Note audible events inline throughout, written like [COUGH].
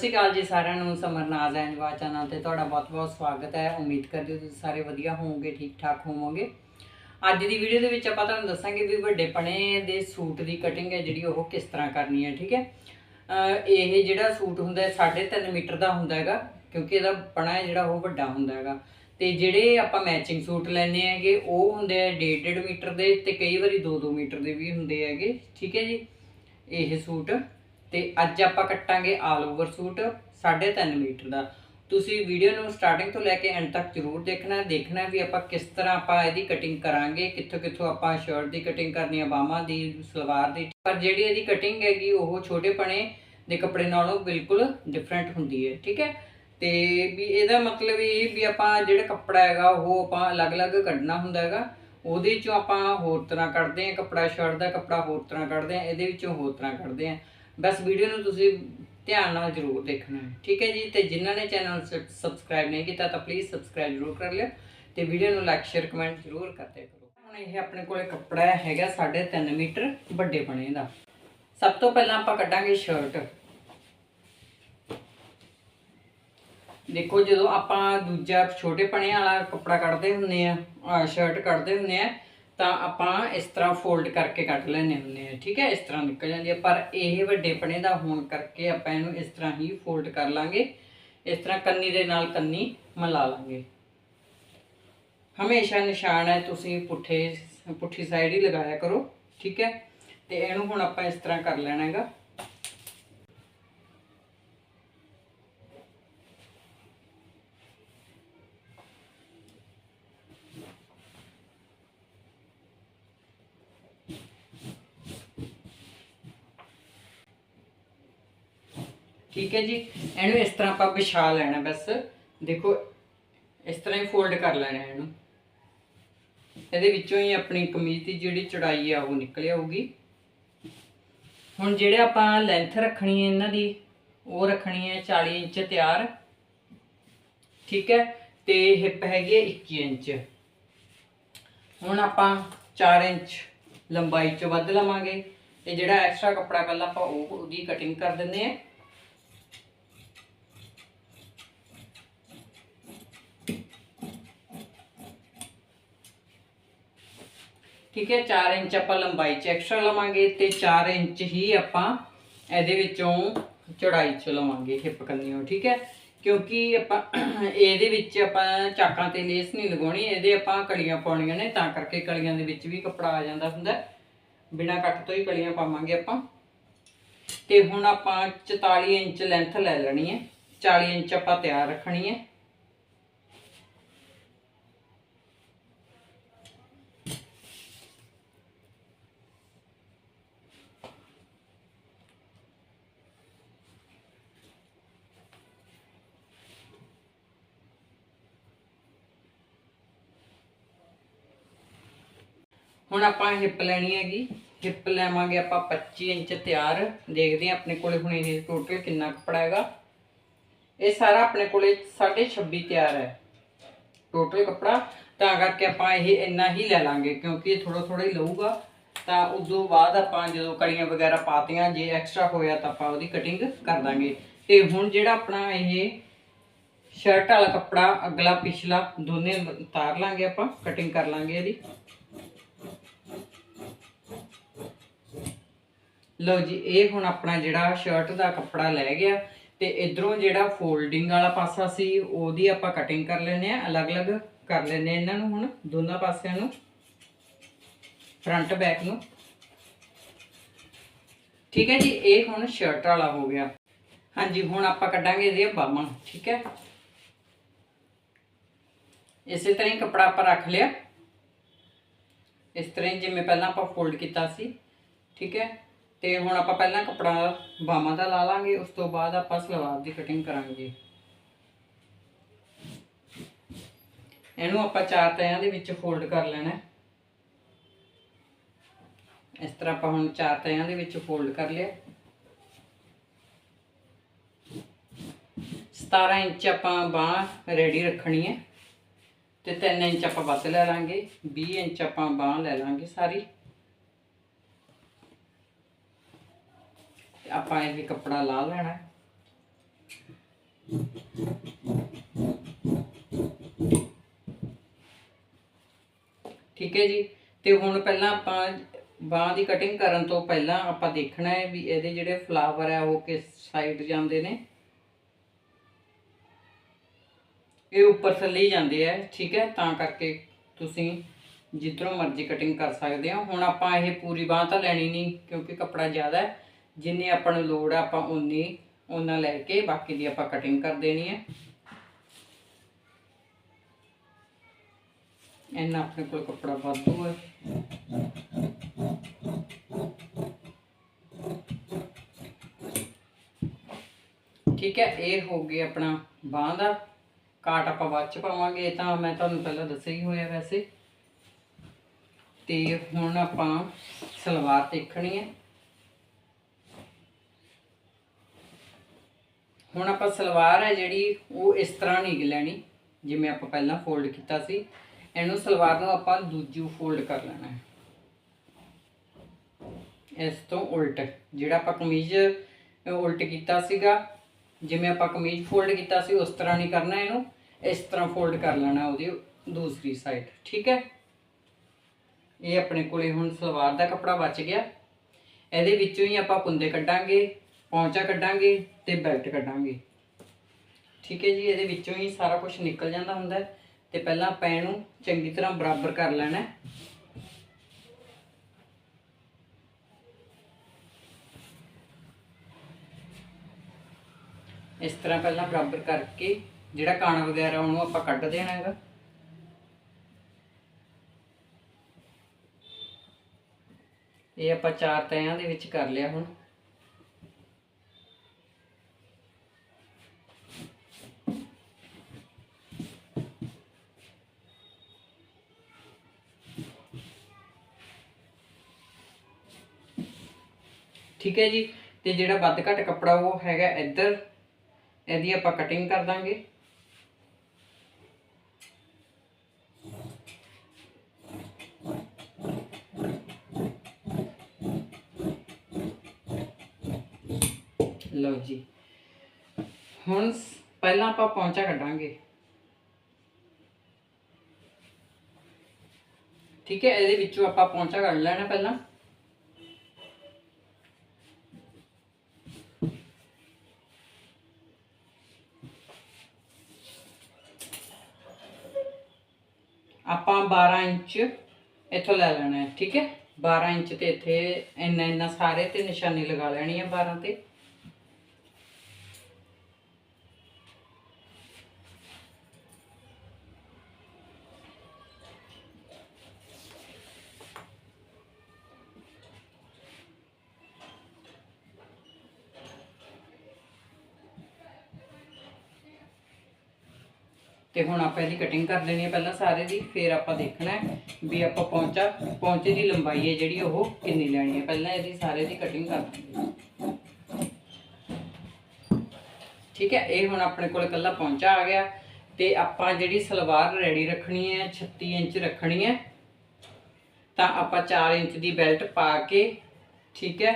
ਸ਼੍ਰੀ ਅਕਾਲ ਜੀ ਸਾਰਿਆਂ ਨੂੰ ਸਮਰਨਾਜ਼ ਐਂਜਵਾ ਚੈਨਲ ਤੇ ਤੁਹਾਡਾ ਬਹੁਤ-ਬਹੁਤ ਸਵਾਗਤ ਹੈ। ਉਮੀਦ ਕਰਦੇ ਹਾਂ ਤੁਸੀਂ ਸਾਰੇ ਵਧੀਆ ਹੋਵੋਗੇ, ਠੀਕ-ਠਾਕ ਹੋਵੋਗੇ। ਅੱਜ ਦੀ ਵੀਡੀਓ ਦੇ ਵਿੱਚ ਆਪਾਂ ਤੁਹਾਨੂੰ ਦੱਸਾਂਗੇ ਵੀ ਵੱਡੇ ਪਣੇ ਦੇ ਸੂਟ ਦੀ ਕਟਿੰਗ ਹੈ ਜਿਹੜੀ ਉਹ ਕਿਸ ਤਰ੍ਹਾਂ ਕਰਨੀ ਹੈ, ਠੀਕ ਹੈ? ਇਹ ਜਿਹੜਾ ਸੂਟ ਹੁੰਦਾ ਹੈ 3.5 ਮੀਟਰ ਦਾ ਹੁੰਦਾ ਹੈਗਾ, ਕਿਉਂਕਿ ਇਹਦਾ ਪਣਾ ਹੈ ਜਿਹੜਾ ਉਹ ਵੱਡਾ ਹੁੰਦਾ ਹੈਗਾ। ਤੇ ਜਿਹੜੇ ਆਪਾਂ ਮੈਚਿੰਗ ਸੂਟ ਲੈਣੇ ਹੈਗੇ, ਉਹ ਹੁੰਦੇ ਆ 1.5 ਮੀਟਰ ਦੇ ਤੇ ਕਈ ਵਾਰੀ 2-2 ਮੀਟਰ ਦੇ ਵੀ ਹੁੰਦੇ ਹੈਗੇ, ਠੀਕ ਹੈ ਜੀ? ਇਹ ਸੂਟ ਤੇ ਅੱਜ ਆਪਾਂ ਕੱਟਾਂਗੇ ਆਲ ਓਵਰ ਸੂਟ 3.5 ਮੀਟਰ ਦਾ। ਤੁਸੀਂ ਵੀਡੀਓ ਨੂੰ ਸਟਾਰਟਿੰਗ ਤੋਂ ਲੈ ਕੇ ਐਂਡ ਤੱਕ ਜ਼ਰੂਰ ਦੇਖਣਾ ਦੇਖਣਾ ਵੀ ਆਪਾਂ ਕਿਸ ਤਰ੍ਹਾਂ ਆਪਾਂ ਇਹਦੀ ਕਟਿੰਗ ਕਰਾਂਗੇ, ਕਿੱਥੋਂ ਕਿੱਥੋਂ ਆਪਾਂ ਸ਼ਰਟ ਦੀ ਕਟਿੰਗ ਕਰਨੀ ਹੈ, ਬਾਹਾਂ ਦੀ, ਸਲਵਾਰ ਦੀ। ਪਰ ਜਿਹੜੀ ਇਹਦੀ ਕਟਿੰਗ ਹੈਗੀ, ਉਹ ਛੋਟੇ ਪਣੇ ਦੇ ਕੱਪੜੇ ਨਾਲੋਂ ਬਿਲਕੁਲ ਡਿਫਰੈਂਟ ਹੁੰਦੀ ਹੈ, ਠੀਕ ਹੈ? ਤੇ ਵੀ ਇਹਦਾ ਮਤਲਬ ਇਹ ਵੀ ਆਪਾਂ ਜਿਹੜਾ ਕੱਪੜਾ ਹੈਗਾ, ਉਹ ਆਪਾਂ ਅਲੱਗ-ਅਲੱਗ ਕੱਢਣਾ ਹੁੰਦਾ ਹੈਗਾ। ਉਹਦੇ ਵਿੱਚੋਂ ਆਪਾਂ ਹੋਰ ਤਰ੍ਹਾਂ ਕੱਢਦੇ ਹਾਂ, ਕੱਪੜਾ ਸ਼ਰਟ ਦਾ ਕੱਪੜਾ ਹੋਰ ਤਰ੍ਹਾਂ ਕੱਢਦੇ ਹਾਂ, ਇਹਦੇ ਵਿੱਚੋਂ ਹੋਰ ਤਰ੍ਹਾਂ ਕੱਢਦੇ ਹਾਂ। ਬਸ ਵੀਡੀਓ ਨੂੰ ਤੁਸੀਂ ਧਿਆਨ ਨਾਲ ਜ਼ਰੂਰ ਦੇਖਣਾ ਹੈ। ਠੀਕ ਹੈ ਜੀ? ਤੇ ਜਿਨ੍ਹਾਂ ਨੇ ਚੈਨਲ ਸਬਸਕ੍ਰਾਈਬ ਨਹੀਂ ਕੀਤਾ ਤਾਂ ਪਲੀਜ਼ ਸਬਸਕ੍ਰਾਈਬ ਜ਼ਰੂਰ ਕਰ ਲਿਓ ਤੇ ਵੀਡੀਓ ਨੂੰ ਲਾਈਕ ਸ਼ੇਅਰ ਕਮੈਂਟ ਜ਼ਰੂਰ ਕਰਦੇ ਕਰੋ। ਹੁਣ ਇਹ ਆਪਣੇ ਕੋਲੇ ਕੱਪੜਾ ਹੈਗਾ 3.5 ਮੀਟਰ ਵੱਡੇ ਬਣੇ ਦਾ। ਸਭ ਤੋਂ ਪਹਿਲਾਂ ਆਪਾਂ ਕੱਢਾਂਗੇ ਸ਼ਰਟ ਦੇਖੋ ਜਦੋਂ ਆਪਾਂ ਦੂਜਾ ਛੋਟੇ ਪਣੇ ਵਾਲਾ ਕੱਪੜਾ ਕੱਢਦੇ ਹੁੰਨੇ ਆ ਸ਼ਰਟ ਕੱਢਦੇ ਹੁੰਨੇ ਆ ਤਾਂ ਆਪਾਂ ਇਸ ਤਰ੍ਹਾਂ ਫੋਲਡ ਕਰਕੇ ਕੱਢ ਲੈਣੇ ਹੁੰਦੇ ਆ ਠੀਕ ਹੈ? ਇਸ ਤਰ੍ਹਾਂ ਨਿਕਲ ਜਾਂਦੀ ਹੈ, ਪਰ ਇਹ ਵੱਡੇ ਪਣੇ ਦਾ ਹੋਣ ਕਰਕੇ ਆਪਾਂ ਇਹਨੂੰ ਇਸ ਤਰ੍ਹਾਂ ਹੀ ਫੋਲਡ ਕਰ ਲਾਂਗੇ। ਇਸ ਤਰ੍ਹਾਂ ਕੰਨੀ ਦੇ ਨਾਲ ਕੰਨੀ ਮਿਲਾ ਲਾਂਗੇ। ਹਮੇਸ਼ਾ ਨਿਸ਼ਾਨ ਹੈ, ਤੁਸੀਂ ਪੁੱਠੇ, ਪੁੱਠੀ ਸਾਈਡ ਹੀ ਲਗਾਇਆ ਕਰੋ, ਠੀਕ ਹੈ? ਤੇ ਇਹਨੂੰ ਹੁਣ ਆਪਾਂ ਇਸ ਤਰ੍ਹਾਂ ਕਰ ਲੈਣਾ ਹੈਗਾ। ਠੀਕ ਹੈ ਜੀ? ਇਹਨੂੰ ਇਸ ਤਰ੍ਹਾਂ ਆਪਾਂ ਵਿਛਾ ਲੈਣਾ ਬਸ। ਦੇਖੋ, ਇਸ ਤਰ੍ਹਾਂ ਹੀ ਫੋਲਡ ਕਰ ਲੈਣਾ ਇਹਨੂੰ। ਇਹਦੇ ਵਿੱਚੋਂ ਹੀ ਆਪਣੀ ਕਮੀਜ਼ ਦੀ ਜਿਹੜੀ ਚੜਾਈ ਆ, ਉਹ ਨਿਕਲ ਆਊਗੀ। ਹੁਣ ਜਿਹੜੇ ਆਪਾਂ ਲੈਂਥ ਰੱਖਣੀ ਹੈ ਇਹਨਾਂ ਦੀ, ਉਹ ਰੱਖਣੀ ਹੈ 40 ਇੰਚ ਤਿਆਰ। ਠੀਕ ਹੈ? ਤੇ ਹਿੱਪ ਹੈਗੀ ਹੈ 21 ਇੰਚ। ਹੁਣ ਆਪਾਂ 4 ਇੰਚ ਲੰਬਾਈ ਚ ਵੱਧ ਲਵਾਂਗੇ। ਤੇ ਜਿਹੜਾ ਐਕਸਟਰਾ ਕੱਪੜਾ ਕੱਲਾ ਆਪਾਂ ਉਹ ਉਹਦੀ ਕਟਿੰਗ ਕਰ ਦਿੰਦੇ ਆ ਠੀਕ ਹੈ 4 ਇੰਚ ਆਪਾਂ ਲੰਬਾਈ ਚ ਐਕਸਟਰਾ ਲਵਾਂਗੇ ਤੇ 4 ਇੰਚ ਹੀ ਆਪਾਂ ਇਹਦੇ ਵਿੱਚੋਂ ਚੌੜਾਈ ਚ ਲਵਾਂਗੇ ਹਿੱਪ ਕੰਨੀਓ, ਠੀਕ ਹੈ। ਕਿਉਂਕਿ ਆਪਾਂ [CLEARS THROAT] ਇਹਦੇ ਵਿੱਚ ਆਪਾਂ ਚਾਕਾਂ ਤੇ ਲੇਸ ਨਹੀਂ ਲਗਾਉਣੀ, ਇਹਦੇ ਆਪਾਂ ਕਲੀਆਂ ਪਾਉਣੀਆਂ ਨੇ, ਤਾਂ ਕਰਕੇ ਕਲੀਆਂ ਦੇ ਵਿੱਚ ਵੀ ਕੱਪੜਾ ਆ ਜਾਂਦਾ ਹੁੰਦਾ। ਬਿਨਾ ਕੱਟ ਤੋਂ ਹੀ ਕਲੀਆਂ ਪਾਵਾਂਗੇ ਆਪਾਂ। ਤੇ ਹੁਣ ਆਪਾਂ 44 ਇੰਚ ਲੈਂਥ ਲੈ ਲੈਣੀ ਹੈ 40 ਇੰਚ ਆਪਾਂ ਤਿਆਰ ਰੱਖਣੀ ਹੈ। ਹੁਣ ਆਪਾਂ ਹਿੱਪ ਲੈਣੀ ਹੈਗੀ। ਹਿੱਪ ਲੈਵਾਂਗੇ ਆਪਾਂ 25 ਇੰਚ ਤਿਆਰ। ਦੇਖਦੇ ਹਾਂ ਆਪਣੇ ਕੋਲੇ ਹੁਣ ਇਹ ਟੋਟਲ ਕਿੰਨਾ ਕੱਪੜਾ ਹੈਗਾ। ਇਹ ਸਾਰਾ ਆਪਣੇ ਕੋਲੇ 26.5 ਤਿਆਰ ਹੈ। ਟੋਟਲ ਕੱਪੜਾ। ਤਾਂ ਕਰਕੇ ਆਪਾਂ ਇਹ ਇੰਨਾ ਹੀ ਲੈ ਲਾਂਗੇ, ਕਿਉਂਕਿ ਇਹ ਥੋੜਾ ਥੋੜਾ ਹੀ ਲਊਗਾ। ਤਾਂ ਉਦੋਂ ਬਾਅਦ ਆਪਾਂ ਜਦੋਂ ਕੜੀਆਂ ਵਗੈਰਾ ਪਾਤੀਆਂ, ਜੇ ਐਕਸਟਰਾ ਹੋਇਆ ਤਾਂ ਆਪਾਂ ਉਹਦੀ ਕਟਿੰਗ ਕਰ ਦਾਂਗੇ। ਤੇ ਹੁਣ ਜਿਹੜਾ ਆਪਣਾ ਇਹ ਸ਼ਰਟ ਵਾਲਾ ਕੱਪੜਾ, ਅਗਲਾ ਪਿਛਲਾ ਦੋਨੇ ਉਤਾਰ ਲਾਂਗੇ ਆਪਾਂ ਕਟਿੰਗ ਕਰ ਲਾਂਗੇ ਇਹਦੀ। ਲਓ ਜੀ, ਇਹ ਹੁਣ ਆਪਣਾ ਜਿਹੜਾ ਸ਼ਰਟ ਦਾ ਕੱਪੜਾ ਲੈ ਗਿਆ ਤੇ ਇਧਰੋਂ ਜਿਹੜਾ ਫੋਲਡਿੰਗ ਵਾਲਾ ਪਾਸਾ ਸੀ, ਉਹਦੀ ਆਪਾਂ ਕਟਿੰਗ ਕਰ ਲੈਨੇ ਆ ਅਲੱਗ-ਅਲੱਗ ਕਰ ਲੈਨੇ ਇਹਨਾਂ ਨੂੰ ਹੁਣ, ਦੋਨਾਂ ਪਾਸਿਆਂ ਨੂੰ ਫਰੰਟ ਬੈਕ ਨੂੰ। ਠੀਕ ਹੈ ਜੀ, ਇਹ ਹੁਣ ਸ਼ਰਟ ਵਾਲਾ ਹੋ ਗਿਆ। ਹਾਂਜੀ, ਹੁਣ ਆਪਾਂ ਕੱਢਾਂਗੇ ਇਹਦੀਆਂ ਬਾਹਾਂ ਠੀਕ ਹੈ? ਇਸੇ ਤਰ੍ਹਾਂ ਹੀ ਕੱਪੜਾ ਆਪਾਂ ਰੱਖ ਲਿਆ। ਇਸ ਤਰ੍ਹਾਂ ਹੀ ਜਿਵੇਂ ਪਹਿਲਾਂ ਆਪਾਂ ਫੋਲਡ ਕੀਤਾ ਸੀ, ਠੀਕ ਹੈ? ਤੇ ਹੁਣ ਆਪਾਂ ਪਹਿਲਾਂ ਕੱਪੜਾ ਬਾਹਾਂ ਦਾ ਲਾ ਲਾਂਗੇ, ਉਸ ਤੋਂ ਬਾਅਦ ਆਪਾਂ ਸਲਵਾਰ ਦੀ ਕਟਿੰਗ ਕਰਾਂਗੇ। ਇਹਨੂੰ ਆਪਾਂ ਚਾਰ ਤਹਿਆਂ ਦੇ ਵਿੱਚ ਫੋਲਡ ਕਰ ਲੈਣਾ ਇਸ ਤਰ੍ਹਾਂ ਆਪਾਂ ਹੁਣ ਚਾਰ ਤਹਿਆਂ ਦੇ ਵਿੱਚ ਫੋਲਡ ਕਰ ਲਿਆ 17 ਇੰਚ ਆਪਾਂ ਬਾਹ ਰੈਡੀ ਰੱਖਣੀ ਹੈ ਤੇ 3 ਇੰਚ ਆਪਾਂ ਵੱਧ ਲੈ ਲਾਂਗੇ 20 ਇੰਚ ਆਪਾਂ ਬਾਹ ਲੈ ਲਾਂਗੇ ਸਾਰੀ। ਆਪਾਂ ਇਹ ਕੱਪੜਾ ਲਾ ਲੈਣਾ। ਠੀਕ ਹੈ ਜੀ? ਤੇ ਹੁਣ ਪਹਿਲਾਂ ਆਪਾਂ ਬਾਹ ਦੀ ਕਟਿੰਗ ਕਰਨ ਤੋਂ ਪਹਿਲਾਂ ਆਪਾਂ ਦੇਖਣਾ ਹੈ ਵੀ ਇਹਦੇ ਜਿਹੜੇ ਫਲਾਵਰ ਹੈ ਉਹ ਕਿਸ ਸਾਈਡ ਜਾਂਦੇ ਨੇ। ਇਹ ਉੱਪਰ ਥੱਲੇ ਹੀ ਜਾਂਦੇ ਆ, ਠੀਕ ਹੈ? ਤਾਂ ਕਰਕੇ ਤੁਸੀਂ ਜਿੱਧਰੋਂ ਮਰਜ਼ੀ ਕਟਿੰਗ ਕਰ ਸਕਦੇ ਹੋ। ਹੁਣ ਆਪਾਂ ਇਹ ਪੂਰੀ ਬਾਹ ਤਾਂ ਲੈਣੀ ਨਹੀਂ, ਕਿਉਂਕਿ ਕੱਪੜਾ ਜ਼ਿਆਦਾ ਹੈ। ਜਿੰਨੀ ਆਪਾਂ ਨੂੰ ਲੋੜ ਹੈ ਆਪਾਂ ਉਨੀ ਉਹਨਾਂ ਲੈ ਕੇ ਬਾਕੀ ਦੀ ਆਪਾਂ ਕਟਿੰਗ ਕਰ ਦੇਣੀ ਹੈ ਇੰਨਾ ਆਪਣੇ ਕੋਲ ਕੱਪੜਾ ਵਾਧੂ ਹੈ ਠੀਕ ਹੈ ਇਹ ਹੋ ਗਿਆ ਆਪਣਾ ਬਾਹ ਦਾ। ਕਾਟ ਆਪਾਂ ਬਾਅਦ ਚ ਪਾਵਾਂਗੇ, ਇਹ ਤਾਂ ਮੈਂ ਤੁਹਾਨੂੰ ਪਹਿਲਾਂ ਦੱਸਿਆ ਹੀ ਹੋਇਆ ਵੈਸੇ। ਤੇ ਹੁਣ ਆਪਾਂ ਸਲਵਾਰ ਦੇਖਣੀ ਹੈ ਹੁਣ ਆਪਾਂ ਸਲਵਾਰ ਹੈ ਜਿਹੜੀ, ਉਹ ਇਸ ਤਰ੍ਹਾਂ ਨਹੀਂ ਲੈਣੀ, ਜਿਵੇਂ ਆਪਾਂ ਪਹਿਲਾਂ ਫੋਲਡ ਕੀਤਾ ਸੀ। ਇਹਨੂੰ ਸਲਵਾਰ ਨੂੰ ਆਪਾਂ ਦੂਜੀ ਫੋਲਡ ਕਰ ਲੈਣਾ ਹੈ। ਇਸ ਤੋਂ ਉਲਟ, ਜਿਹੜਾ ਆਪਾਂ ਕਮੀਜ਼ ਉਲਟ ਕੀਤਾ ਸੀਗਾ, ਜਿਵੇਂ ਆਪਾਂ ਕਮੀਜ਼ ਫੋਲਡ ਕੀਤਾ ਸੀ, ਉਸ ਤਰ੍ਹਾਂ ਨਹੀਂ ਕਰਨਾ ਇਹਨੂੰ। ਇਸ ਤਰ੍ਹਾਂ ਫੋਲਡ ਕਰ ਲੈਣਾ ਉਹਦੀ ਦੂਸਰੀ ਸਾਈਡ ਠੀਕ ਹੈ? ਇਹ ਆਪਣੇ ਕੋਲੇ ਹੁਣ ਸਲਵਾਰ ਦਾ ਕੱਪੜਾ ਬਚ ਗਿਆ। ਇਹਦੇ ਵਿੱਚੋਂ ਹੀ ਆਪਾਂ ਕੁੰਦੇ ਕੱਢਾਂਗੇ। ਪੌਂਚਾ ਕੱਢਾਂਗੇ ਤੇ ਬੈਲਟ ਕੱਢਾਂਗੇ। ਠੀਕ ਹੈ ਜੀ, ਇਹਦੇ ਵਿੱਚੋਂ ਹੀ ਸਾਰਾ ਕੁਝ ਨਿਕਲ ਜਾਂਦਾ ਹੁੰਦਾ ਹੈ ਤੇ ਪਹਿਲਾਂ ਆਪਾਂ ਇਹਨੂੰ ਚੰਗੀ ਤਰ੍ਹਾਂ ਬਰਾਬਰ ਕਰ ਲੈਣਾ ਇਸ ਤਰ੍ਹਾਂ ਪਹਿਲਾਂ ਬਰਾਬਰ ਕਰਕੇ ਜਿਹੜਾ ਕਾਣਾ ਵਗੈਰਾ ਉਹਨੂੰ ਆਪਾਂ ਕੱਢ ਦੇਣਾ ਹੈਗਾ। ਇਹ ਆਪਾਂ ਚਾਰ ਤਹਿਆਂ ਦੇ ਵਿੱਚ ਕਰ ਲਿਆ ਹੁਣ। ਠੀਕ ਹੈ ਜੀ? ਤੇ ਜਿਹੜਾ ਵੱਧ ਘੱਟ ਕੱਪੜਾ ਉਹ ਹੈਗਾ ਇੱਧਰ। ਇਹਦੀ ਆਪਾਂ ਕਟਿੰਗ ਕਰ ਦਾਂਗੇ। ਲਓ ਜੀ। ਹੁਣ ਪਹਿਲਾਂ ਆਪਾਂ ਪੌਂਚਾ ਕੱਢਾਂਗੇ। ਠੀਕ ਹੈ? ਇਹਦੇ ਵਿੱਚੋਂ ਆਪਾਂ ਪੌਂਚਾ ਕੱਢ ਲੈਣਾ ਪਹਿਲਾਂ। ਆਪਾਂ 12 ਇੰਚ ਇੱਥੋਂ ਲੈ ਲੈਣਾ ਹੈ, ਠੀਕ ਹੈ? 12 ਇੰਚ ਤੇ ਇੱਥੇ ਇੰਨਾ ਇੰਨਾ ਸਾਰੇ ਤੇ ਨਿਸ਼ਾਨੀ ਲਗਾ ਲੈਣੀ ਹੈ 12 ਤੇ। ਤੇ ਹੁਣ ਆਪਾਂ ਇਹਦੀ ਕਟਿੰਗ ਕਰ ਲੈਣੀ ਹੈ ਪਹਿਲਾਂ ਸਾਰੇ ਦੀ, ਫਿਰ ਆਪਾਂ ਦੇਖਣਾ ਹੈ ਵੀ ਆਪਾਂ ਪਹੁੰਚਾ ਪਹੁੰਚੇ ਦੀ ਲੰਬਾਈ ਹੈ ਜਿਹੜੀ ਉਹ ਕਿੰਨੀ ਲੈਣੀ ਹੈ। ਪਹਿਲਾਂ ਇਹਦੀ ਸਾਰੇ ਦੀ ਕਟਿੰਗ ਕਰ ਠੀਕ ਹੈ, ਇਹ ਹੁਣ ਆਪਣੇ ਕੋਲ ਇਕੱਲਾ ਪਹੁੰਚਾ ਆ ਗਿਆ ਤੇ ਆਪਾਂ ਜਿਹੜੀ ਸਲਵਾਰ ਰੈਡੀ ਰੱਖਣੀ ਹੈ 36 ਇੰਚ ਰੱਖਣੀ ਹੈ, ਤਾਂ ਆਪਾਂ 4 ਇੰਚ ਦੀ ਬੈਲਟ ਪਾ ਕੇ, ਠੀਕ ਹੈ,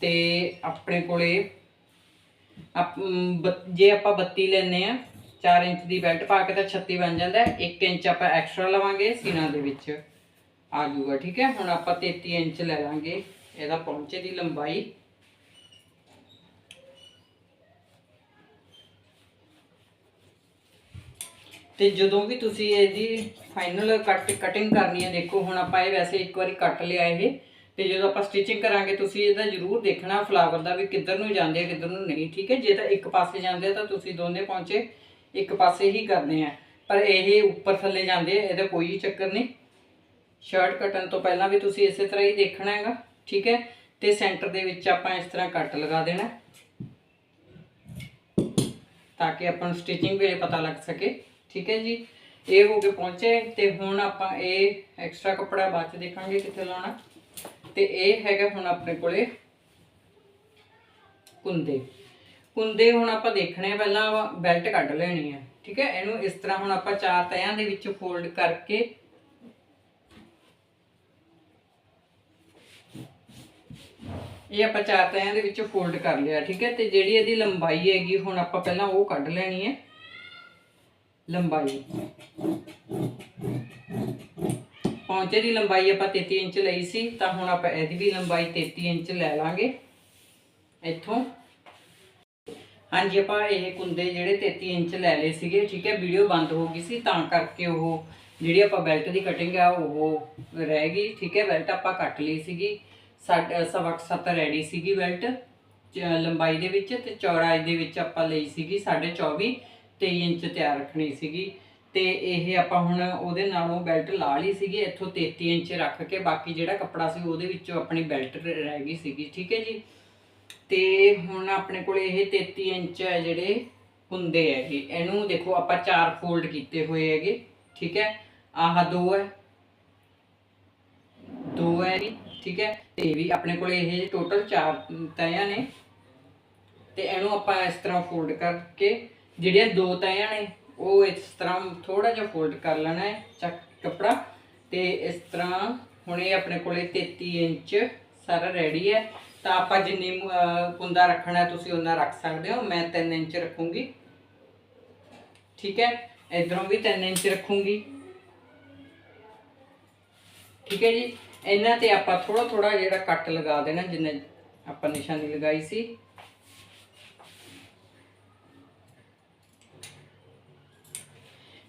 ਤੇ ਆਪਣੇ ਕੋਲੇ ਆਪ- ਬ- ਜੇ ਆਪਾਂ 32 ਲੈਨੇ ਆ 4 ਇੰਚ ਦੀ ਬੈਲਟ ਪਾ ਕੇ ਤਾਂ 36 ਬਣ ਜਾਂਦਾ ਹੈ। 1 ਇੰਚ ਆਪਾਂ ਐਕਸਟਰਾ ਲਵਾਂਗੇ ਸੀਨਾ ਦੇ ਵਿੱਚ। ਆ ਜਾਊਗਾ ਠੀਕ ਹੈ? ਹੁਣ ਆਪਾਂ 33 ਇੰਚ ਲੈ ਲਾਂਗੇ। ਇਹਦਾ ਪਹੁੰਚੇ ਦੀ ਲੰਬਾਈ। ਤੇ ਜਦੋਂ ਵੀ ਤੁਸੀਂ ਇਹਦੀ ਫਾਈਨਲ ਕੱਟ ਕਟਿੰਗ ਕਰਨੀ ਹੈ, ਦੇਖੋ, ਹੁਣ ਆਪਾਂ ਇਹ ਵੈਸੇ ਇੱਕ ਵਾਰੀ ਕੱਟ ਲਿਆ ਇਹ। ਤੇ ਜਦੋਂ ਆਪਾਂ ਸਟਿਚਿੰਗ ਕਰਾਂਗੇ, ਤੁਸੀਂ ਇਹਦਾ ਜ਼ਰੂਰ ਦੇਖਣਾ ਫਲਾਵਰ ਦਾ ਵੀ ਕਿੱਧਰ ਨੂੰ ਜਾਂਦੇ ਆ, ਕਿੱਧਰ ਨੂੰ ਨਹੀਂ, ਠੀਕ ਹੈ? ਜੇ ਤਾਂ ਇੱਕ ਪਾਸੇ ਜਾਂਦੇ ਆ, ਤਾਂ ਤੁਸੀਂ ਦੋਨੇ ਪਹੁੰਚੇ ਇੱਕ ਪਾਸੇ ਹੀ ਕਰਨੇ ਆ। ਪਰ ਇਹ ਉੱਪਰ ਥੱਲੇ ਜਾਂਦੇ ਆ, ਇਹਦਾ ਕੋਈ ਚੱਕਰ ਨਹੀਂ। ਸ਼ਰਟ ਕੱਟਣ ਤੋਂ ਪਹਿਲਾਂ ਵੀ ਤੁਸੀਂ ਇਸੇ ਤਰ੍ਹਾਂ ਹੀ ਦੇਖਣਾ ਹੈਗਾ, ਠੀਕ ਹੈ? ਤੇ ਸੈਂਟਰ ਦੇ ਵਿੱਚ ਆਪਾਂ ਇਸ ਤਰ੍ਹਾਂ ਕੱਟ ਲਗਾ ਦੇਣਾ। ਤਾਂ ਕਿ ਆਪਾਂ ਨੂੰ ਸਟਿਚਿੰਗ ਵੇਲੇ ਪਤਾ ਲੱਗ ਸਕੇ, ਠੀਕ ਹੈ ਜੀ? ਇਹ ਹੋ ਕੇ ਪਹੁੰਚੇ, ਤੇ ਹੁਣ ਆਪਾਂ ਇਹ ਐਕਸਟਰਾ ਕੱਪੜਾ ਬਾਅਦ ਚ ਦੇਖਾਂਗੇ ਕਿੱਥੇ ਲਾਉਣਾ। ਤੇ ਇਹ ਹੈਗਾ ਹੁਣ ਆਪਣੇ ਕੋਲੇ ਕੁੰਦੇ। ਕੁੰਦੇ ਹੁਣ ਆਪਾਂ ਦੇਖਣੇ ਪਹਿਲਾਂ ਬੈਲਟ ਕੱਢ ਲੈਣੀ ਹੈ ਠੀਕ ਹੈ? ਇਹਨੂੰ ਇਸ ਤਰ੍ਹਾਂ ਹੁਣ ਆਪਾਂ ਚਾਰ ਤਹਿਆਂ ਦੇ ਵਿੱਚ ਫੋਲਡ ਕਰਕੇ ਇਹ ਆਪਾਂ ਚਾਰ ਤਹਿਆਂ ਦੇ ਵਿੱਚ ਫੋਲਡ ਕਰ ਲਿਆ, ਠੀਕ ਹੈ? ਤੇ ਜਿਹੜੀ ਇਹਦੀ ਲੰਬਾਈ ਹੈਗੀ, ਹੁਣ ਆਪਾਂ ਪਹਿਲਾਂ ਉਹ ਕੱਢ ਲੈਣੀ ਹੈ। ਲੰਬਾਈ। ਪੌਂਚੇ ਦੀ ਲੰਬਾਈ ਆਪਾਂ 33 ਇੰਚ ਲਈ ਸੀ, ਤਾਂ ਹੁਣ ਆਪਾਂ ਇਹਦੀ ਵੀ ਲੰਬਾਈ 33 ਇੰਚ ਲੈ ਲਾਂਗੇ। ਇੱਥੋਂ। ਹਾਂਜੀ, ਆਪਾਂ ਇਹ ਕੁੰਦੇ ਜਿਹੜੇ 33 ਇੰਚ ਲੈ ਲਏ ਸੀਗੇ, ਠੀਕ ਹੈ ਵੀਡੀਓ ਬੰਦ ਹੋ ਗਈ ਸੀ, ਤਾਂ ਕਰਕੇ ਉਹ ਜਿਹੜੀ ਆਪਾਂ ਬੈਲਟ ਦੀ ਕਟਿੰਗ ਆ, ਉਹ ਰਹਿ ਗਈ, ਠੀਕ ਹੈ ਬੈਲਟ ਆਪਾਂ ਕੱਟ ਲਈ ਸੀਗੀ ਸਾਡਾ ਸਵਾ ਕੁ ਸੱਤ ਰੈਡੀ ਸੀਗੀ ਬੈਲਟ ਚ- ਲੰਬਾਈ ਦੇ ਵਿੱਚ ਤੇ ਚੌੜਾਈ ਦੇ ਵਿੱਚ ਆਪਾਂ ਲਈ ਸੀਗੀ 24.5 23 ਇੰਚ ਤਿਆਰ ਰੱਖਣੀ ਸੀਗੀ, ਤੇ ਇਹ ਆਪਾਂ ਹੁਣ ਉਹਦੇ ਨਾਲੋਂ ਬੈਲਟ ਲਾ ਲਈ ਸੀਗੀ, ਇੱਥੋਂ 33 ਇੰਚ ਰੱਖ ਕੇ, ਬਾਕੀ ਜਿਹੜਾ ਕੱਪੜਾ ਸੀ ਉਹਦੇ ਵਿੱਚੋਂ ਆਪਣੀ ਬੈਲਟ ਰਹਿ ਗਈ ਸੀਗੀ, ਠੀਕ ਹੈ ਜੀ। ਤੇ ਹੁਣ ਆਪਣੇ ਕੋਲ ਇਹ 33 ਇੰਚ ਹੈ ਜਿਹੜੇ ਹੁੰਦੇ ਹੈਗੇ। ਇਹਨੂੰ ਦੇਖੋ ਆਪਾਂ ਚਾਰ ਫੋਲਡ ਕੀਤੇ ਹੋਏ ਹੈਗੇ, ਠੀਕ ਹੈ? ਆਹ ਦੋ ਹੈ। ਦੋ ਹੈ ਜੀ, ਠੀਕ ਹੈ? ਤੇ ਵੀ ਆਪਣੇ ਕੋਲ ਇਹ ਟੋਟਲ ਚਾਰ ਤਹਿਆਂ ਨੇ। ਤੇ ਇਹਨੂੰ ਆਪਾਂ ਇਸ ਤਰ੍ਹਾਂ ਫੋਲਡ ਕਰਕੇ ਜਿਹੜੀਆਂ ਦੋ ਤਹਿਆਂ ਨੇ, ਉਹ ਇਸ ਤਰ੍ਹਾਂ ਥੋੜਾ ਜਿਹਾ ਫੋਲਡ ਕਰ ਲੈਣਾ ਹੈ, ਚੱਕ ਕੱਪੜਾ। ਤੇ ਇਸ ਤਰ੍ਹਾਂ ਹੁਣ ਇਹ ਆਪਣੇ ਕੋਲੇ 33 ਇੰਚ ਸਾਰਾ ਰੈਡੀ ਹੈ। ਤਾਂ ਆਪਾਂ ਜਿੰਨੀ ਕੁੰਦਾ ਰੱਖਣਾ ਤੁਸੀਂ ਉਹਨਾਂ ਰੱਖ ਸਕਦੇ ਹੋ। ਮੈਂ 3 ਇੰਚ ਰੱਖੂੰਗੀ। ਠੀਕ ਹੈ? ਇਧਰੋਂ ਵੀ 3 ਇੰਚ ਰੱਖੂੰਗੀ। ਠੀਕ ਹੈ ਜੀ? ਇਹਨਾਂ ਤੇ ਆਪਾਂ ਥੋੜਾ ਥੋੜਾ ਜਿਹੜਾ ਕੱਟ ਲਗਾ ਦੇਣਾ, ਜਿੰਨੇ ਆਪਾਂ ਨਿਸ਼ਾਨੀ ਲਗਾਈ ਸੀ।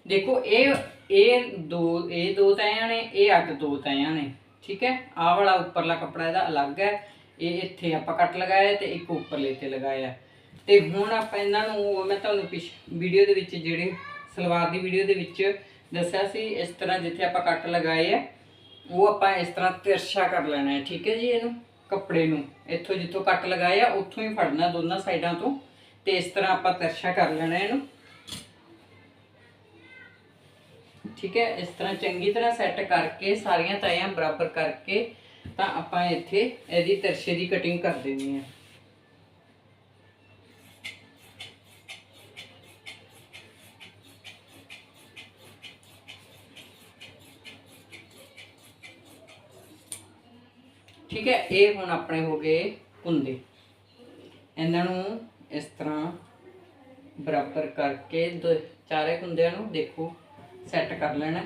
ਦੇਖੋ, ਇਹ ਇਹ ਦੋ ਇਹ ਦੋ ਤੈਆਂ ਨੇ, ਇਹ ਅੱਡ ਦੋ ਤੈਆਂ ਨੇ। ਠੀਕ ਹੈ? ਆਹ ਵਾਲਾ ਉੱਪਰਲਾ ਕੱਪੜਾ ਇਹਦਾ ਅਲੱਗ ਹੈ। ਇਹ ਇੱਥੇ ਆਪਾਂ ਕੱਟ ਲਗਾਇਆ ਤੇ ਇੱਕ ਉੱਪਰਲੇ ਤੇ ਲਗਾਇਆ। ਤੇ ਹੁਣ ਆਪਾਂ ਇਹਨਾਂ ਨੂੰ ਮੈਂ ਤੁਹਾਨੂੰ ਪਿਛ ਵੀਡੀਓ ਦੇ ਵਿੱਚ ਜਿਹੜੇ ਸਲਵਾਰ ਦੀ ਵੀਡੀਓ ਦੇ ਵਿੱਚ ਦੱਸਿਆ ਸੀ, ਇਸ ਤਰ੍ਹਾਂ ਜਿੱਥੇ ਆਪਾਂ ਕੱਟ ਲਗਾਏ ਆ, ਉਹ ਆਪਾਂ ਇਸ ਤਰ੍ਹਾਂ ਤਿਰਛਾ ਕਰ ਲੈਣਾ ਹੈ, ਠੀਕ ਹੈ ਜੀ ਇਹਨੂੰ, ਕੱਪੜੇ ਨੂੰ। ਇੱਥੋਂ ਜਿੱਥੋਂ ਕੱਟ ਲਗਾਇਆ, ਉੱਥੋਂ ਹੀ ਫੜਨਾ ਦੋਨਾਂ ਸਾਈਡਾਂ ਤੋਂ, ਤੇ ਇਸ ਤਰ੍ਹਾਂ ਆਪਾਂ ਤਿਰਛਾ ਕਰ ਲੈਣਾ ਇਹਨੂੰ। ਠੀਕ ਹੈ, ਇਸ ਤਰ੍ਹਾਂ ਚੰਗੀ ਤਰ੍ਹਾਂ ਸੈੱਟ ਕਰਕੇ ਸਾਰੀਆਂ ਤਾਈਆਂ ਬਰਾਬਰ ਕਰਕੇ ਤਾਂ ਆਪਾਂ ਇੱਥੇ ਇਹਦੀ ਤਿਰਛੇ ਦੀ ਕਟਿੰਗ ਕਰ ਦੇਣੀ ਹੈ। ਠੀਕ ਹੈ, ਇਹ ਹੁਣ ਆਪਣੇ ਹੋ ਗਏ ਕੁੰਦੇ। ਇਹਨਾਂ ਨੂੰ ਇਸ ਤਰ੍ਹਾਂ ਬਰਾਬਰ ਕਰਕੇ ਦੋ ਚਾਰੇ ਕੁੰਦਿਆਂ ਨੂੰ ਦੇਖੋ ਸੈੱਟ ਕਰ ਲੈਣਾ।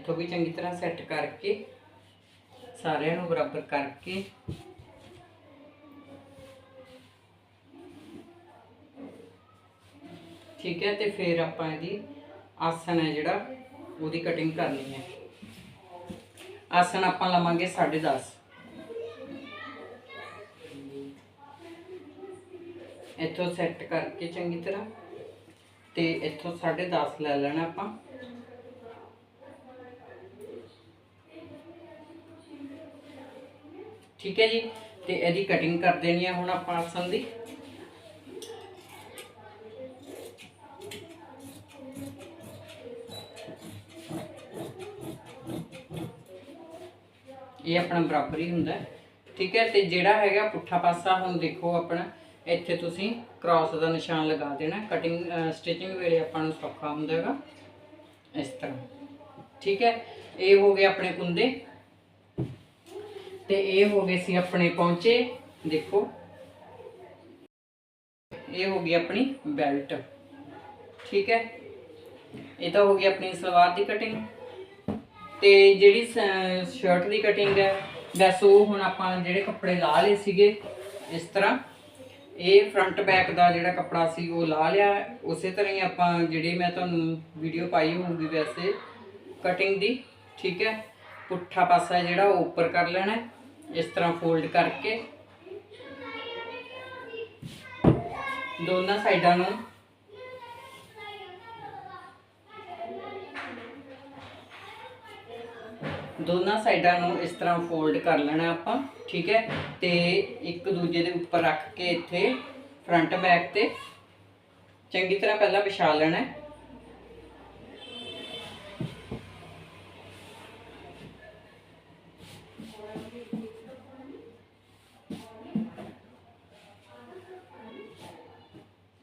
ਇੱਥੋਂ ਵੀ ਚੰਗੀ ਤਰ੍ਹਾਂ ਸੈੱਟ ਕਰਕੇ ਸਾਰਿਆਂ ਨੂੰ ਬਰਾਬਰ ਕਰਕੇ। ਠੀਕ ਹੈ, ਤੇ ਫਿਰ ਆਪਾਂ ਇਹਦੀ ਆਸਨ ਹੈ ਜਿਹੜਾ, ਉਹਦੀ ਕਟਿੰਗ ਕਰਨੀ ਹੈ। ਆਸਨ ਆਪਾਂ ਲਵਾਂਗੇ 10.5 ਇੱਥੋਂ ਸੈੱਟ ਕਰਕੇ ਚੰਗੀ ਤਰ੍ਹਾਂ, ਤੇ ਇੱਥੋਂ 10.5 ਲੈ ਲੈਣਾ ਆਪਾਂ। ਠੀਕ ਹੈ ਜੀ? ਤੇ ਇਹਦੀ ਕਟਿੰਗ ਕਰ ਦੇਣੀ ਹੈ ਹੁਣ ਆਪਾਂ ਆਸਨ ਦੀ। ਇਹ ਆਪਣਾ ਬਰਾਬਰ ਹੀ। ਹੁੰਦਾ ਠੀਕ ਹੈ? ਤੇ ਜਿਹੜਾ ਹੈਗਾ ਪੁੱਠਾ ਪਾਸਾ, ਹੁਣ ਦੇਖੋ ਆਪਣਾ, ਇੱਥੇ ਤੁਸੀਂ ਕ੍ਰਾਸ ਦਾ ਨਿਸ਼ਾਨ ਲਗਾ ਦੇਣਾ। ਕਟਿੰਗ ਸਟਿਚਿੰਗ ਵੇਲੇ ਆਪਾਂ ਨੂੰ ਸੌਖਾ ਹੁੰਦਾ ਹੈਗਾ। ਇਸ ਤਰ੍ਹਾਂ। ਠੀਕ ਹੈ? ਇਹ ਹੋ ਗਏ ਆਪਣੇ ਕੁੰਦੇ। ਤੇ ਇਹ ਹੋ ਗਏ ਸੀ ਆਪਣੇ ਪਹੁੰਚੇ ਦੇਖੋ। ਇਹ ਹੋ ਗਈ ਆਪਣੀ ਬੈਲਟ, ਠੀਕ ਹੈ? ਇਹ ਤਾਂ ਹੋ ਗਈ ਆਪਣੀ ਸਲਵਾਰ ਦੀ ਕਟਿੰਗ ਤੇ ਜਿਹੜੀ ਸ਼ਰਟ ਦੀ ਕਟਿੰਗ ਹੈ, ਵੈਸੇ ਉਹ ਹੁਣ ਆਪਾਂ ਜਿਹੜੇ ਕੱਪੜੇ ਲਾ ਲਏ ਸੀਗੇ, ਇਸ ਤਰ੍ਹਾਂ। ਇਹ ਫਰੰਟ ਬੈਕ ਦਾ ਜਿਹੜਾ ਕੱਪੜਾ ਸੀ, ਉਹ ਲਾ ਲਿਆ। ਉਸੇ ਤਰ੍ਹਾਂ ਹੀ ਆਪਾਂ ਜਿਹੜੀ ਮੈਂ ਤੁਹਾਨੂੰ ਵੀਡੀਓ ਪਾਈ ਹੋਊਗੀ ਵੈਸੇ ਕਟਿੰਗ ਦੀ, ਠੀਕ ਹੈ? ਪੁੱਠਾ ਪਾਸਾ ਜਿਹੜਾ ਉਹ ਉੱਪਰ ਕਰ ਲੈਣਾ ਇਸ ਤਰ੍ਹਾਂ ਫੋਲਡ ਕਰਕੇ ਦੋਨਾਂ ਸਾਈਡਾਂ ਨੂੰ ਦੋਨਾਂ ਸਾਈਡਾਂ ਨੂੰ ਇਸ ਤਰ੍ਹਾਂ ਫੋਲਡ ਕਰ ਲੈਣਾ ਆਪਾਂ, ਠੀਕ ਹੈ? ਤੇ ਇੱਕ ਦੂਜੇ ਦੇ ਉੱਪਰ ਰੱਖ ਕੇ ਇੱਥੇ ਫਰੰਟ ਬੈਕ ਤੇ ਚੰਗੀ ਤਰ੍ਹਾਂ ਪਹਿਲਾਂ ਵਿਛਾ ਲੈਣਾ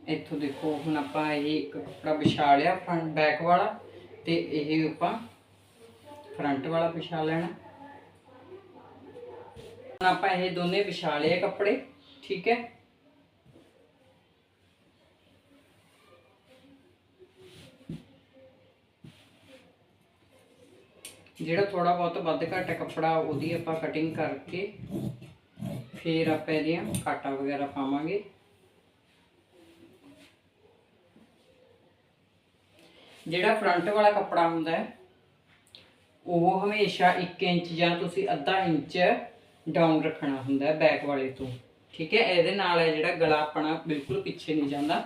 ਇੱਥੋਂ ਦੇਖੋ, ਹੁਣ ਆਪਾਂ ਇਹ ਇੱਕ ਕੱਪੜਾ ਵਿਛਾ ਲਿਆ ਫਰੰਟ ਬੈਕ ਵਾਲਾ ਤੇ ਇਹ ਆਪਾਂ ਫਰੰਟ ਵਾਲਾ ਵਿਛਾ ਲੈਣਾ। ਹੁਣ ਆਪਾਂ ਇਹ ਦੋਨੇ ਵਿਛਾ ਲਏ ਕੱਪੜੇ, ਠੀਕ ਹੈ? ਜਿਹੜਾ ਥੋੜਾ ਬਹੁਤ ਵੱਧ ਘੱਟ ਕੱਪੜਾ, ਉਹਦੀ ਆਪਾਂ ਕਟਿੰਗ ਕਰਕੇ ਫਿਰ ਆਪਾਂ ਇਹਦੀਆਂ ਕਾਟਾ ਵਗੈਰਾ ਪਾਵਾਂਗੇ। ਜਿਹੜਾ ਫਰੰਟ ਵਾਲਾ ਕੱਪੜਾ ਹੁੰਦਾ ਹੈ, ਉਹ ਹਮੇਸ਼ਾ 1 ਇੰਚ ਜਾਂ ਤੁਸੀਂ ਅੱਧਾ ਇੰਚ ਡਾਊਨ ਰੱਖਣਾ ਹੁੰਦਾ ਹੈ ਬੈਕ ਵਾਲੇ ਤੋਂ, ਠੀਕ ਹੈ? ਇਹਦੇ ਨਾਲ ਹੈ ਜਿਹੜਾ ਗਲਾ ਆਪਣਾ ਬਿਲਕੁਲ ਪਿੱਛੇ ਨਹੀਂ ਜਾਂਦਾ।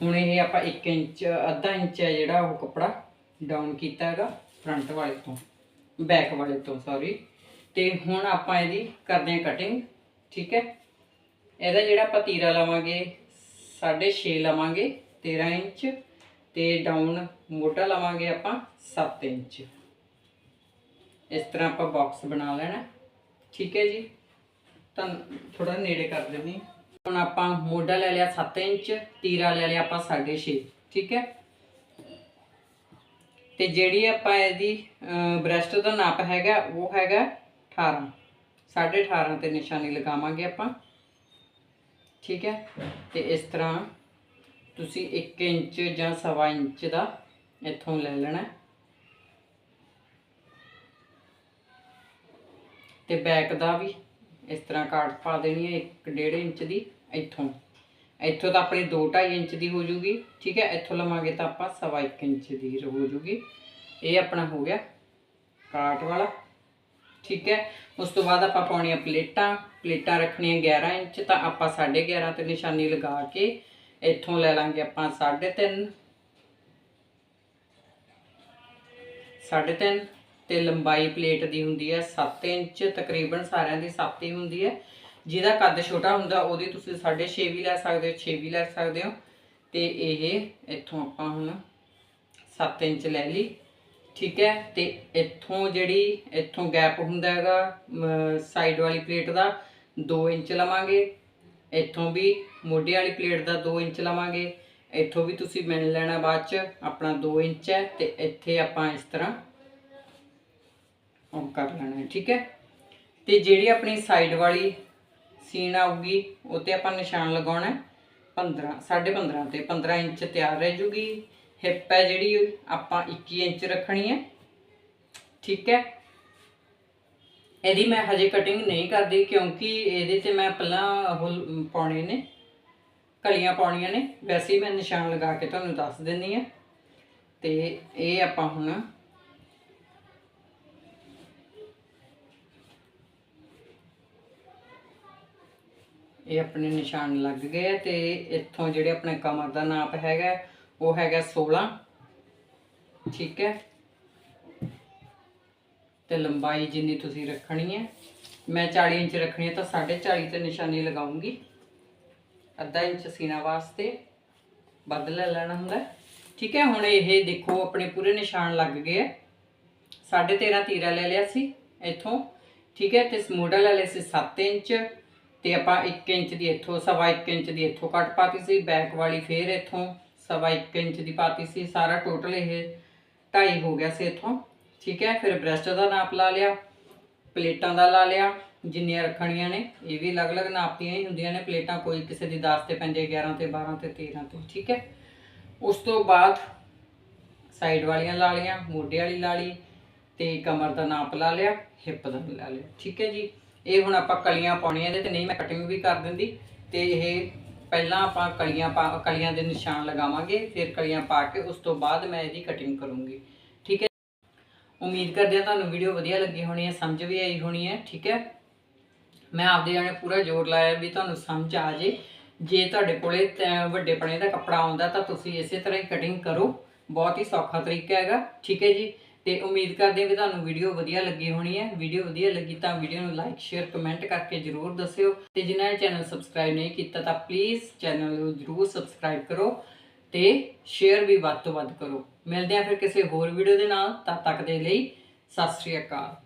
ਹੁਣ ਇਹ ਆਪਾਂ 1 ਇੰਚ, ਅੱਧਾ ਇੰਚ ਹੈ ਜਿਹੜਾ ਉਹ ਕੱਪੜਾ ਡਾਊਨ ਕੀਤਾ ਹੈਗਾ ਫਰੰਟ ਵਾਲੇ ਤੋਂ ਬੈਕ ਵਾਲੇ ਤੋਂ ਸੌਰੀ ਤੇ ਹੁਣ ਆਪਾਂ ਇਹਦੀ ਕਰਦੇ ਹਾਂ ਕਟਿੰਗ ਠੀਕ ਹੈ? ਇਹਦਾ ਜਿਹੜਾ ਆਪਾਂ ਤੀਰਾ ਲਵਾਂਗੇ 6.5 ਲਵਾਂਗੇ 13 ਇੰਚ ਤੇ ਡਾਊਨ ਮੋਢਾ ਲਵਾਂਗੇ ਆਪਾਂ 7 ਇੰਚ। ਇਸ ਤਰ੍ਹਾਂ ਆਪਾਂ ਬਾਕਸ ਬਣਾ ਲੈਣਾ। ਠੀਕ ਹੈ ਜੀ? ਤਾਂ ਥੋੜਾ ਨੇੜੇ ਕਰ ਦਿੰਦੀ ਹੁਣ ਆਪਾਂ ਮੋਢਾ ਲੈ ਲਿਆ 7 ਇੰਚ, ਤੀਰਾ ਲੈ ਲਿਆ ਆਪਾਂ 6.5 ਠੀਕ ਹੈ? ਤੇ ਜਿਹੜੀ ਆਪਾਂ ਇਹਦੀ ਬ੍ਰੈਸਟ ਦਾ ਨਾਪ ਹੈਗਾ, ਉਹ ਹੈਗਾ 18 18.5 ਤੇ ਨਿਸ਼ਾਨੀ ਲਗਾਵਾਂਗੇ ਆਪਾਂ। ਠੀਕ ਹੈ? ਤੇ ਇਸ ਤਰ੍ਹਾਂ ਤੁਸੀਂ 1 ਇੰਚ ਜਾਂ ਸਵਾ ਇੰਚ ਦਾ ਇੱਥੋਂ ਲੈ ਲੈਣਾ। ਤੇ ਬੈਕ ਦਾ ਵੀ ਇਸ ਤਰ੍ਹਾਂ ਕਾਟ ਪਾ ਦੇਣੀ ਹੈ 1.5 ਇੰਚ ਦੀ ਇੱਥੋਂ। ਇੱਥੋਂ ਤਾਂ ਆਪਣੀ 2.5 ਇੰਚ ਦੀ ਹੋ ਜੂਗੀ, ਠੀਕ ਹੈ? ਇੱਥੋਂ ਲਵਾਂਗੇ ਤਾਂ ਆਪਾਂ ਸਵਾ 1 ਇੰਚ ਦੀ ਹੋ ਜੂਗੀ। ਇਹ ਆਪਣਾ ਹੋ ਗਿਆ ਕਾਟ ਵਾਲਾ। ਠੀਕ ਹੈ? ਉਸ ਤੋਂ ਬਾਅਦ ਆਪਾਂ ਪਾਉਣੀਆਂ ਪਲੇਟਾਂ ਪਲੇਟਾਂ ਰੱਖਣੀਆਂ 11 ਇੰਚ, ਤਾਂ ਆਪਾਂ 11.5 ਤੇ ਨਿਸ਼ਾਨੀ ਲਗਾ ਕੇ ਇੱਥੋਂ ਲੈ ਲਾਂਗੇ ਆਪਾਂ 3.5 3.5 ਤੇ ਲੰਬਾਈ ਪਲੇਟ ਦੀ ਹੁੰਦੀ ਹੈ 7 ਇੰਚ, ਤਕਰੀਬਨ ਸਾਰਿਆਂ ਦੀ 7 ਹੀ ਹੁੰਦੀ ਹੈ। ਜਿਹਦਾ ਕੱਦ ਛੋਟਾ ਹੁੰਦਾ, ਉਹਦੀ ਤੁਸੀਂ 6.5 ਵੀ ਲੈ ਸਕਦੇ ਹੋ 6 ਵੀ ਲੈ ਸਕਦੇ ਹੋ। ਤੇ ਇਹ ਇੱਥੋਂ ਆਪਾਂ ਹੁਣ 7 ਇੰਚ ਲੈ ਲਈ। ਠੀਕ ਹੈ? ਤੇ ਇੱਥੋਂ ਜਿਹੜੀ, ਇੱਥੋਂ ਗੈਪ ਹੁੰਦਾ ਹੈਗਾ ਸਾਈਡ ਵਾਲੀ ਪਲੇਟ ਦਾ 2 ਇੰਚ ਲਵਾਂਗੇ। ਇੱਥੋਂ ਵੀ ਮੋਢੇ ਵਾਲੀ ਪਲੇਟ ਦਾ 2 ਇੰਚ ਲਵਾਂਗੇ। ਇੱਥੋਂ ਵੀ ਤੁਸੀਂ ਮਿਲ ਲੈਣਾ ਬਾਅਦ ਚ, ਆਪਣਾ 2 ਇੰਚ ਹੈ, ਤੇ ਇੱਥੇ ਆਪਾਂ ਇਸ ਤਰ੍ਹਾਂ ਉਹ ਕਰ ਲੈਣਾ ਠੀਕ ਹੈ? ਤੇ ਜਿਹੜੀ ਆਪਣੀ ਸਾਈਡ ਵਾਲੀ ਸੀਨ ਆਊਗੀ, ਉਹ ਤੇ ਆਪਾਂ ਨਿਸ਼ਾਨ ਲਗਾਉਣਾ ਹੈ 15 15.5 ਤੇ 15 ਇੰਚ ਤਿਆਰ ਰਹਿ ਜੂਗੀ। ਹਿੱਪ ਹੈ ਜਿਹੜੀ ਆਪਾਂ 21 ਇੰਚ ਰੱਖਣੀ ਹੈ। ਠੀਕ ਹੈ। ਇਹਦੀ ਮੈਂ ਹਜੇ ਕਟਿੰਗ ਨਹੀਂ ਕਰਦੀ ਕਿਉਂਕਿ ਇਹਦੇ ਤੇ ਮੈਂ ਪਹਿਲਾਂ ਉਹ ਪਾਉਣੇ ਨੇ, ਕਲੀਆਂ ਪਾਉਣੀਆਂ ਨੇ। ਵੈਸੇ ਹੀ ਮੈਂ ਨਿਸ਼ਾਨ ਲਗਾ ਕੇ ਤੁਹਾਨੂੰ ਦੱਸ ਦਿੰਨੀ ਆ ਤੇ ਇਹ ਆਪਾਂ ਹੁਣ ਇਹ ਆਪਣੇ ਨਿਸ਼ਾਨ ਲੱਗ ਗਏ ਆ ਤੇ ਇੱਥੋਂ ਜਿਹੜੇ ਆਪਣੇ ਕਮਰ ਦਾ ਨਾਪ ਹੈਗਾ ਉਹ ਹੈਗਾ 16 ਠੀਕ ਹੈ। ਤੇ ਲੰਬਾਈ ਜਿੰਨੀ ਤੁਸੀਂ ਰੱਖਣੀ ਹੈ। ਮੈਂ 40 ਇੰਚ ਰੱਖਣੀ ਹੈ ਤਾਂ 4.5 ਤੇ ਨਿਸ਼ਾਨੀ ਲਗਾਉਂਗੀ। ਅੱਧਾ ਇੰਚ ਸੀਨਾ ਵਾਸਤੇ ਵੱਧ ਲੈ ਲੈਣਾ ਹੁੰਦਾ ਠੀਕ ਹੈ, ਹੁਣ ਇਹ ਦੇਖੋ ਆਪਣੇ ਪੂਰੇ ਨਿਸ਼ਾਨ ਲੱਗ ਗਏ ਆ 13.5 ਤੀਰਾ ਲੈ ਲਿਆ ਸੀ ਇੱਥੋਂ। ਠੀਕ ਹੈ, ਤੇ ਮੋਢਾ ਲੈ ਲਿਆ ਸੀ 7 ਇੰਚ। ਤੇ ਆਪਾਂ 1 ਇੰਚ ਦੀ ਇੱਥੋਂ, ਸਵਾ 1 ਇੰਚ ਦੀ ਇੱਥੋਂ ਕੱਟ ਪਾਤੀ ਸੀ। ਬੈਕ ਵਾਲੀ ਫੇਰ ਇੱਥੋਂ। ਸਵਾ 1 ਇੰਚ ਦੀ ਪਾਤੀ ਸੀ, ਸਾਰਾ ਟੋਟਲ ਇਹ 2.5 ਹੋ ਗਿਆ ਸੀ ਇੱਥੋਂ। ਠੀਕ ਹੈ, ਫਿਰ ਬ੍ਰੈਸਟ ਦਾ ਨਾਪ ਲਾ ਲਿਆ, ਪਲੇਟਾਂ ਦਾ ਲਾ ਲਿਆ, ਜਿੰਨੀਆਂ ਰੱਖਣੀਆਂ ਨੇ, ਇਹ ਵੀ ਅਲੱਗ-ਅਲੱਗ ਨਾਪ ਦੀਆਂ ਹੀ ਹੁੰਦੀਆਂ ਨੇ, ਪਲੇਟਾਂ ਕੋਈ ਕਿਸੇ ਦੀ 10 ਤੇ ਪੈਂਦੇ 11 ਤੇ 12 ਤੇ 13 ਤੇ, ਠੀਕ ਹੈ। ਉਸ ਤੋਂ ਬਾਅਦ ਸਾਈਡ ਵਾਲੀਆਂ ਲਾ ਲੀਆਂ ਮੋਢੇ ਵਾਲੀ ਲਾ ਲਈ, ਤੇ ਕਮਰ ਦਾ ਨਾਪ ਲਾ ਲਿਆ ਹਿੱਪ ਦਾ ਵੀ ਲਾ ਲਿਆ, ਠੀਕ ਹੈ ਜੀ। ਇਹ ਹੁਣ ਆਪਾਂ ਕਲੀਆਂ ਪਾਉਣੀਆਂ ਨੇ, ਤੇ ਨਹੀਂ ਮੈਂ ਕਟਿੰਗ ਵੀ ਕਰ ਦਿੰਦੀ, ਤੇ ਇਹ ਪਹਿਲਾਂ ਆਪਾਂ ਕਲੀਆਂ ਪਾ, ਕਲੀਆਂ ਦੇ ਨਿਸ਼ਾਨ ਲਗਾਵਾਂਗੇ, ਫਿਰ ਕਲੀਆਂ ਪਾ ਕੇ ਉਸ ਤੋਂ ਬਾਅਦ ਮੈਂ ਇਹਦੀ ਕਟਿੰਗ ਕਰੂੰਗੀ। ਠੀਕ ਹੈ? ਉਮੀਦ ਕਰਦੇ ਹਾਂ ਤੁਹਾਨੂੰ ਵੀਡੀਓ ਵਧੀਆ ਲੱਗੀ ਹੋਣੀ ਹੈ, ਸਮਝ ਵੀ ਆਈ ਹੋਣੀ ਹੈ, ਠੀਕ ਹੈ? ਮੈਂ ਆਪਦੇ ਜਾਣੇ ਪੂਰਾ ਜ਼ੋਰ ਲਾਇਆ ਵੀ ਤੁਹਾਨੂੰ ਸਮਝ ਆ ਜੇ। ਜੇ ਤੁਹਾਡੇ ਕੋਲੇ ਤੈ- ਵੱਡੇ ਪਣੇ ਦਾ ਕੱਪੜਾ ਆਉਂਦਾ ਤਾਂ ਤੁਸੀਂ ਇਸੇ ਤਰ੍ਹਾਂ ਹੀ ਕਟਿੰਗ ਕਰੋ। ਬਹੁਤ ਹੀ ਸੌਖਾ ਤਰੀਕਾ ਹੈਗਾ, ਠੀਕ ਹੈ ਜੀ? ਤੇ ਉਮੀਦ ਕਰਦੇ ਹਾਂ ਕਿ ਤੁਹਾਨੂੰ ਵੀਡੀਓ ਵਧੀਆ ਲੱਗੀ ਹੋਣੀ ਹੈ। ਵੀਡੀਓ ਵਧੀਆ ਲੱਗੀ ਤਾਂ ਵੀਡੀਓ ਨੂੰ ਲਾਈਕ ਸ਼ੇਅਰ ਕਮੈਂਟ ਕਰਕੇ ਜਰੂਰ ਦੱਸਿਓ। ਤੇ ਜਿਨ੍ਹਾਂ ਨੇ ਚੈਨਲ ਸਬਸਕ੍ਰਾਈਬ ਨਹੀਂ ਕੀਤਾ ਤਾਂ ਪਲੀਜ਼ ਚੈਨਲ ਨੂੰ ਜਰੂਰ ਸਬਸਕ੍ਰਾਈਬ ਕਰੋ ਤੇ ਸ਼ੇਅਰ ਵੀ ਵੱਧ ਤੋਂ ਵੱਧ ਕਰੋ। ਮਿਲਦੇ ਹਾਂ ਫਿਰ ਕਿਸੇ ਹੋਰ ਵੀਡੀਓ ਦੇ ਨਾਲ। ਤਦ ਤੱਕ ਦੇ ਲਈ ਸਤਿ ਸ਼੍ਰੀ ਅਕਾਲ।